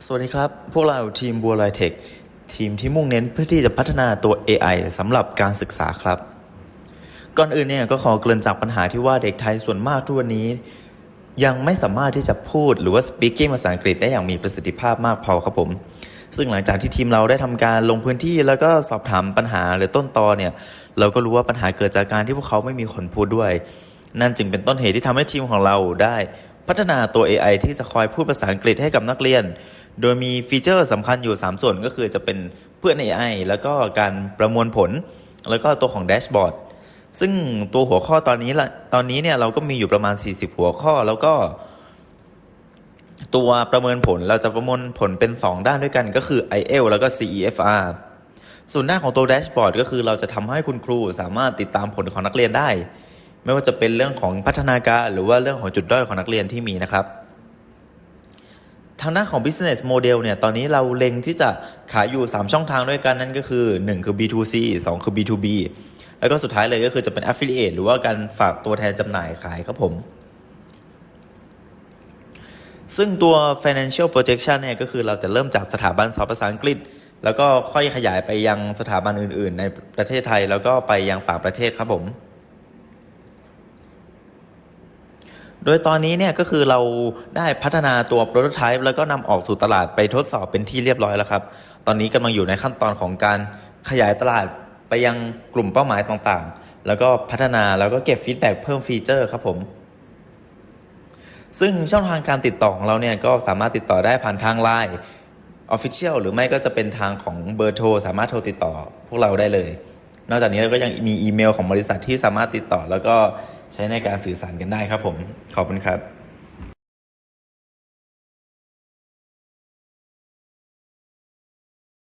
สวัสดีครับ พวกเราทีมบัวลอยเทคทีมที่มุ่งเน้นเพื่อที่จะพัฒนาตัว AI สำหรับการศึกษาครับ ก่อนอื่นเนี่ยก็ขอเกริ่นจากปัญหาที่ว่าเด็กไทยส่วนมากทุกวันนี้ ยังไม่สามารถที่จะพูดหรือว่า speaking ภาษาอังกฤษได้อย่างมีประสิทธิภาพมากพอครับผม ซึ่งหลังจากที่ทีมเราได้ทำการลงพื้นที่แล้วก็สอบถามปัญหาหรือต้นตอเนี่ย เราก็รู้ว่าปัญหาเกิดจากการที่พวกเขาไม่มีคนพูดด้วย นั่นจึงเป็นต้นเหตุที่ทำให้ทีมของเราได้ พัฒนาตัว AI ที่จะคอยพูดภาษาอังกฤษให้กับนักเรียน โดยมีฟีเจอร์สำคัญอยู่ 3 ส่วนก็คือจะเป็นเพื่อน AI แล้วก็การประมวลผล แล้วก็ตัวของแดชบอร์ดซึ่งตัวหัวข้อตอนนี้ละตอนนี้เนี่ยเราก็มีอยู่ประมาณ 40 หัวข้อแล้วก็ ตัวประเมินผลเราจะประมวลผลเป็น 2 ด้านด้วยกันก็คือ IL แล้วก็ CEFR ส่วนหน้าของตัวแดชบอร์ดก็คือเราจะทำให้คุณครูสามารถติดตามผลของนักเรียนได้ ไม่ว่าจะเป็นเรื่องของพัฒนาการหรือว่าเรื่องของจุดด้อยของนักเรียนที่มีนะครับ ทางด้านของ business model เนี่ย ตอนนี้เราเล็งที่จะขายอยู่ 3 ช่องทางด้วยกันนั่นก็คือ 1 คือ B2C 2 คือ B2B แล้วก็สุดท้ายเลยก็คือจะเป็น affiliate หรือว่าการฝากตัวแทนจำหน่ายขายครับผมซึ่งตัว financial projection เนี่ยก็คือเราจะเริ่มจากสถาบันสอนภาษาอังกฤษ แล้วก็ค่อยขยายไปยังสถาบันอื่น ๆ ในประเทศไทย แล้วก็ไปยังต่างประเทศครับผม โดยตอนนี้เนี่ยก็คือเราได้พัฒนาตัว prototype แล้วก็นำออกสู่ตลาดไปทดสอบเป็นที่เรียบร้อยแล้วครับ ตอนนี้กำลังอยู่ในขั้นตอนของการขยายตลาดไปยังกลุ่มเป้าหมายต่างๆ แล้วก็พัฒนาแล้วก็เก็บฟีดแบ็กเพิ่มฟีเจอร์ครับผม ซึ่งช่องทางการติดต่อของเราเนี่ยก็สามารถติดต่อได้ผ่านทาง Line Official หรือไม่ก็จะเป็นทางของเบอร์โทรสามารถโทรติดต่อพวกเราได้เลย นอกจากนี้เราก็ยังมีอีเมลของบริษัทที่สามารถติดต่อ แล้วก็ใช้ในการสื่อสารกันได้ครับผม ขอบคุณครับ